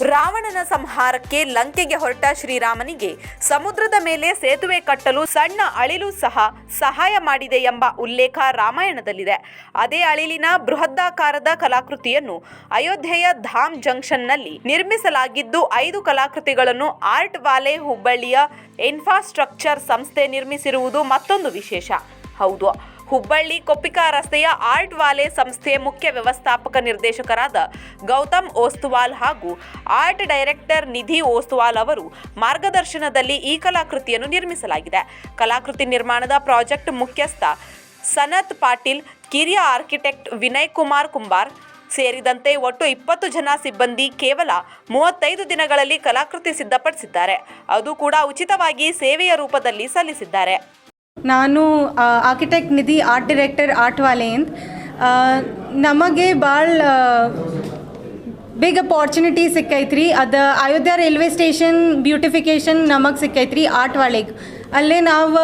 ರಾವಣನ ಸಂಹಾರಕ್ಕೆ ಲಂಕೆಗೆ ಹೊರಟ ಶ್ರೀರಾಮನಿಗೆ ಸಮುದ್ರದ ಮೇಲೆ ಸೇತುವೆ ಕಟ್ಟಲು ಸಣ್ಣ ಅಳಿಲು ಸಹ ಸಹಾಯ ಮಾಡಿದೆ ಎಂಬ ಉಲ್ಲೇಖ ರಾಮಾಯಣದಲ್ಲಿದೆ. ಅದೇ ಅಳಿಲಿನ ಬೃಹದಾಕಾರದ ಕಲಾಕೃತಿಯನ್ನು ಅಯೋಧ್ಯೆಯ ಧಾಮ್ ಜಂಕ್ಷನ್ನಲ್ಲಿ ನಿರ್ಮಿಸಲಾಗಿದ್ದು ಐದು ಕಲಾಕೃತಿಗಳನ್ನು ಆರ್ಟ್ ವಾಲೆ ಹುಬ್ಬಳ್ಳಿಯ ಇನ್ಫ್ರಾಸ್ಟ್ರಕ್ಚರ್ ಸಂಸ್ಥೆ ನಿರ್ಮಿಸಿರುವುದು ಮತ್ತೊಂದು ವಿಶೇಷ. ಹೌದು. ಹುಬ್ಬಳ್ಳಿ ಕೊಪ್ಪಿಕಾ ರಸ್ತೆಯ ಆರ್ಟ್ ವಾಲೆ ಸಂಸ್ಥೆಯ ಮುಖ್ಯ ವ್ಯವಸ್ಥಾಪಕ ನಿರ್ದೇಶಕರಾದ ಗೌತಮ್ ಓಸ್ತುವಾಲ್ ಹಾಗೂ ಆರ್ಟ್ ಡೈರೆಕ್ಟರ್ ನಿಧಿ ಓಸ್ತುವಾಲ್ ಅವರು ಮಾರ್ಗದರ್ಶನದಲ್ಲಿ ಈ ಕಲಾಕೃತಿಯನ್ನು ನಿರ್ಮಿಸಲಾಗಿದೆ. ಕಲಾಕೃತಿ ನಿರ್ಮಾಣದ ಪ್ರಾಜೆಕ್ಟ್ ಮುಖ್ಯಸ್ಥ ಸನತ್ ಪಾಟೀಲ್, ಕಿರಿಯ ಆರ್ಕಿಟೆಕ್ಟ್ ವಿನಯ್ ಕುಮಾರ್ ಕುಂಬಾರ್ ಸೇರಿದಂತೆ ಒಟ್ಟು ಇಪ್ಪತ್ತು ಜನ ಸಿಬ್ಬಂದಿ ಕೇವಲ ಮೂವತ್ತೈದು ದಿನಗಳಲ್ಲಿ ಕಲಾಕೃತಿ ಸಿದ್ಧಪಡಿಸಿದ್ದಾರೆ. ಅದು ಕೂಡ ಉಚಿತವಾಗಿ ಸೇವೆಯ ರೂಪದಲ್ಲಿ ಸಲ್ಲಿಸಿದ್ದಾರೆ. ನಾನು architect Nidhi art director art ವಾಲೆ ಅಂತ ನಮಗೆ ಭಾಳ ಬಿಗ್ ಅಪಾರ್ಚುನಿಟಿ ಸಿಕ್ಕೈತ್ರಿ. ಅದು ಅಯೋಧ್ಯ ರೈಲ್ವೆ ಸ್ಟೇಷನ್ ಬ್ಯೂಟಿಫಿಕೇಷನ್ ನಮಗೆ ಸಿಕ್ಕೈತ್ರಿ ಆರ್ಟ್ ವಾಲೆಗೆ. ಅಲ್ಲೇ ನಾವು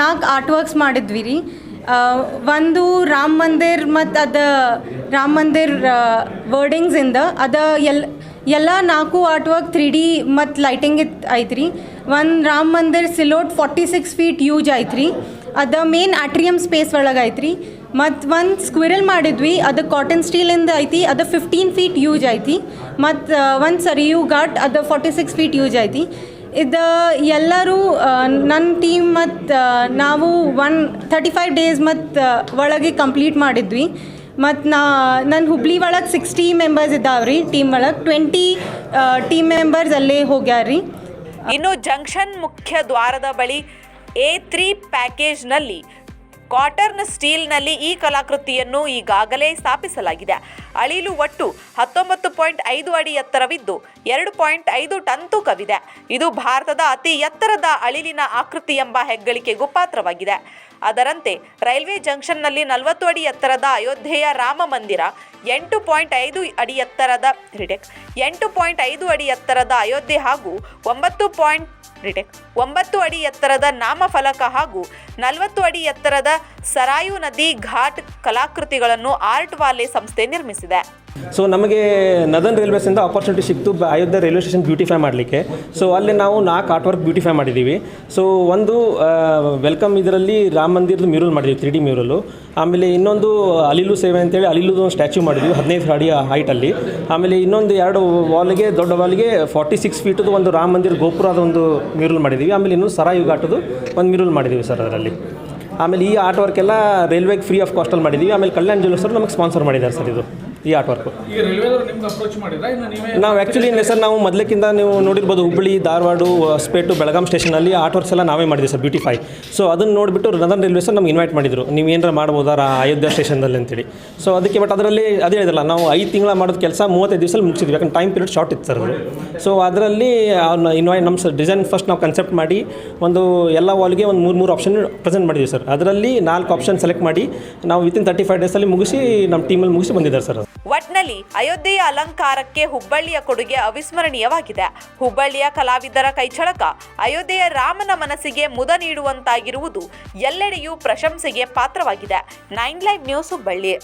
ನಾಲ್ಕು ಆರ್ಟ್ ವರ್ಕ್ಸ್ ಮಾಡಿದ್ವಿ ರೀ ಒಂದು ರಾಮ ಮಂದಿರ್ ಮತ್ತು ಅದು ರಾಮ ಮಂದಿರ್ ವರ್ಡಿಂಗ್ಸಿಂದ ಅದು ಎಲ್ ಎಲ್ಲ ನಾಲ್ಕು ಆರ್ಟ್ ವರ್ಕ್ ತ್ರೀ ಡಿ ಮತ್ತು ಲೈಟಿಂಗ್ ಇತ್ತು ಐತ್ರಿ. ಒಂದು Ram Mandir silhouette forty six feet use ಐತ್ರಿ. ಅದು ಮೇನ್ ಆಟ್ರಿಯಮ್ ಸ್ಪೇಸ್ ಒಳಗೆ ಐತ್ರಿ. ಮತ್ತು ಒಂದು ಸ್ಕ್ವಿರಲ್ ಮಾಡಿದ್ವಿ. ಅದು ಕಾಟನ್ ಸ್ಟೀಲಿಂದ ಐತಿ. ಅದು ಫಿಫ್ಟೀನ್ ಫೀಟ್ ಯೂಜ್ ಐತಿ. ಮತ್ತು ಒಂದು ಸರಿಯು ಘಾಟ್, ಅದು ಫಾರ್ಟಿ ಸಿಕ್ಸ್ ಫೀಟ್ ಯೂಜ್ ಐತಿ. ಇದು ಎಲ್ಲರೂ ನನ್ನ ಟೀಮ್ ಮತ್ತು ನಾವು ಒನ್ ತರ್ಟಿ ಫೈವ್ ಡೇಸ್ ಮತ್ತು ಒಳಗೆ ಕಂಪ್ಲೀಟ್ ಮಾಡಿದ್ವಿ. ಮತ್ತು ನಾ ನನ್ನ ಹುಬ್ಳಿ ಒಳಗೆ ಸಿಕ್ಸ್ಟಿ ಮೆಂಬರ್ಸ್ ಇದ್ದಾವೆ ರೀ ಟೀಮ್ ಒಳಗೆ ಟ್ವೆಂಟಿ ಟೀಮ್ ಮೆಂಬರ್ಸ್ ಅಲ್ಲೇ ಹೋಗ್ಯಾರ ರೀ. ಇನ್ನು ಜಂಕ್ಷನ್ ಮುಖ್ಯ ದ್ವಾರದ ಬಳಿ ಎ ತ್ರೀ ಪ್ಯಾಕೇಜ್ನಲ್ಲಿ ಕಾಟರ್ನ್ ಸ್ಟೀಲ್ನಲ್ಲಿ ಈ ಕಲಾಕೃತಿಯನ್ನು ಈಗಾಗಲೇ ಸ್ಥಾಪಿಸಲಾಗಿದೆ. ಅಳಿಲು ಒಟ್ಟು ಹತ್ತೊಂಬತ್ತು ಪಾಯಿಂಟ್ ಐದು ಅಡಿ ಎತ್ತರವಿದ್ದು, ಎರಡು ಪಾಯಿಂಟ್ ಐದು ಟನ್ ತೂಕವಿದೆ. ಇದು ಭಾರತದ ಅತಿ ಎತ್ತರದ ಅಳಿಲಿನ ಆಕೃತಿ ಎಂಬ ಹೆಗ್ಗಳಿಕೆಗೂ ಪಾತ್ರವಾಗಿದೆ. ಅದರಂತೆ, ರೈಲ್ವೆ ಜಂಕ್ಷನ್ನಲ್ಲಿ ನಲವತ್ತು ಅಡಿ ಎತ್ತರದ ಅಯೋಧ್ಯೆಯ ರಾಮ ಮಂದಿರ, ಎಂಟು ಪಾಯಿಂಟ್ ಐದು ಅಡಿ ಎತ್ತರದ ರಿಟೆಕ್, ಎಂಟು ಪಾಯಿಂಟ್ ಐದು ಅಡಿ ಎತ್ತರದ ಅಯೋಧ್ಯೆ ಹಾಗೂ ಒಂಬತ್ತು ಪಾಯಿಂಟ್ ರಿಟೆಕ್, ಒಂಬತ್ತು ಅಡಿ ಎತ್ತರದ ನಾಮಫಲಕ ಹಾಗೂ ನಲವತ್ತು ಅಡಿ ಎತ್ತರದ ಸರಾಯು ನದಿ ಘಾಟ್ ಕಲಾಕೃತಿಗಳನ್ನು ಆರ್ಟ್ ವಾಲೆ ಸಂಸ್ಥೆ ನಿರ್ಮಿಸಿದೆ. ಸೊ ನಮಗೆ ನದನ್ ರೈಲ್ವೇಸಿಂದ ಆಪರ್ಚುನಿಟಿ ಸಿಕ್ತು. ಅಯೋಧ್ಯೆ ರೈಲ್ವೆ ಸ್ಟೇಷನ್ ಬ್ಯೂಟಿಫೈ ಮಾಡಲಿಕ್ಕೆ. ಸೊ ಅಲ್ಲಿ ನಾವು ನಾಲ್ಕು ಆರ್ಟ್ ವರ್ಕ್ ಬ್ಯೂಟಿಫೈ ಮಾಡಿದ್ದೀವಿ ಸೊ ಒಂದು ವೆಲ್ಕಮ್ ಇದರಲ್ಲಿ ರಾಮ ಮಂದಿರದ ಮ್ಯೂರಲ್ ಮಾಡಿದ್ವಿ ತ್ರೀ ಡಿ ಮ್ಯೂರಲ್ಲು ಆಮೇಲೆ ಇನ್ನೊಂದು, ಅಲಿಲು ಸೇವೆ ಅಂತೇಳಿ ಅಲಿಲುದು ಒಂದು ಸ್ಟ್ಯಾಚ್ಯೂ ಮಾಡಿದ್ವಿ, ಹದಿನೈದು ಅಡಿ ಹೈಟಲ್ಲಿ ಆಮೇಲೆ ಇನ್ನೊಂದು ಎರಡು ವಾಲ್ಗೆ, ದೊಡ್ಡ ವಾಲ್ಗೆ ಫಾರ್ಟಿ ಸಿಕ್ಸ್ ಫೀಟದು ಒಂದು ರಾಮ ಮಂದಿರ ಗೋಪುರದ ಒಂದು ಮ್ಯೂರಲ್ ಮಾಡಿದ್ದೀವಿ ಆಮೇಲೆ ಇನ್ನೊಂದು ಸರಾಯು ಘಾಟದು ಒಂದು ಮ್ಯೂರಲ್ ಮಾಡಿದ್ದೀವಿ ಸರ್ ಅದರಲ್ಲಿ. ಆಮೇಲೆ ಈ ಆರ್ಟ್ ವರ್ಕ್ ಎಲ್ಲ ರೈಲ್ವೆಗೆ ಫ್ರೀ ಆಫ್ ಕಾಸ್ಟಲ್ಲಿ ಮಾಡಿದ್ದೀವಿ ಆಮೇಲೆ ಕಲ್ಯಾಣ್ ಜ್ಯುವೆಲ್ಸ್ ಅವರು ನಮಗೆ ಸ್ಪಾನ್ಸರ್ ಮಾಡಿದ್ದಾರೆ ಸರ್ ಇದು. ಈ ಆರ್ಟ್ ವರ್ಕು ನೀವೇ ಆ್ಯಕ್ಚುಲಿ ಸರ್ ನಾವು ಮೊದಲಕ್ಕಿಂತ ನೀವು ನೋಡಿರ್ಬೋದು ಹುಬ್ಬಳ್ಳಿ ಧಾರವಾಡ ಹೊಸಪೇಟು ಬೆಳಗಾಂ ಸ್ಟೇಷನಲ್ಲಿ ಆರ್ಟ್ ವರ್ಕ್ಸ್ ಎಲ್ಲ ನಾವೇ ಮಾಡಿದ್ವಿ ಸರ್ ಬ್ಯೂಟಿಫೈ ಸೊ ಅದನ್ನು ನೋಡಿಬಿಟ್ಟು ನದನ್ ರೈಲ್ವೆ ಸರ್ ನಮ್ಗೆ ಇನ್ವೈಟ್ ಮಾಡಿದ್ರು. ನೀವು ಏನಾರ ಮಾಡ್ಬೋದಾ ಅಯೋಧ್ಯ ಸ್ಟೇಷನ್ದಲ್ಲಿ ಅಂತೇಳಿ. ಸೊ ಅದಕ್ಕೆ ಬಟ್ ಅದರಲ್ಲಿ ಅದೇ ಹೇಳಿದ್ರಲ್ಲ ನಾವು ಐದು ತಿಂಗಳ ಮಾಡೋದು ಕೆಲಸ ಮೂವತ್ತೈದು ದಿವಸಲ್ಲಿ ಮುಗಿಸಿದ್ವಿ. ಯಾಕಂದ್ರೆ ಟೈಮ್ ಪೀರಿಯಡ್ ಶಾರ್ಟ್ ಇತ್ತು ಸರ್ ಅದು. ಸೊ ಅದರಲ್ಲಿ ಅವ್ನ ಇನ್ವೈಟ್ ನಮ್ಮ ಸರ್ ಡಿಸೈನ್ ಫಸ್ಟ್ ನಾವು ಕನ್ಸೆಪ್ಟ್ ಮಾಡಿ ಒಂದು ಎಲ್ಲ ವಾಲ್ಗೆ ಒಂದು ಮೂರು ಮೂರು ಆಪ್ಷನ್ ಪ್ರೆಸೆಂಟ್ ಮಾಡಿದ್ವಿ ಸರ್. ಅದರಲ್ಲಿ ನಾಲ್ಕು ಆಪ್ಷನ್ ಸೆಲೆಕ್ಟ್ ಮಾಡಿ ನಾವು ವಿತಿನ್ ತರ್ಟಿ ಫೈವ್ ಡೇಸಲ್ಲಿ ಮುಗಿಸಿ ನಮ್ಮ ಟೀಮಲ್ಲಿ ಮುಗಿಸಿ ಬಂದಿದ್ದಾರೆ ಸರ್ ಒಟ್ನಲ್ಲಿ ಅಯೋಧ್ಯೆಯ ಅಲಂಕಾರಕ್ಕೆ ಹುಬ್ಬಳ್ಳಿಯ ಕೊಡುಗೆ ಅವಿಸ್ಮರಣೀಯವಾಗಿದೆ. ಹುಬ್ಬಳ್ಳಿಯ ಕಲಾವಿದರ ಕೈಚಳಕ ಅಯೋಧ್ಯೆಯ ರಾಮನ ಮನಸ್ಸಿಗೆ ಮುದ ನೀಡುವಂತಾಗಿರುವುದು ಎಲ್ಲೆಡೆಯೂ ಪ್ರಶಂಸೆಗೆ ಪಾತ್ರವಾಗಿದೆ. Nine live news Hubballi.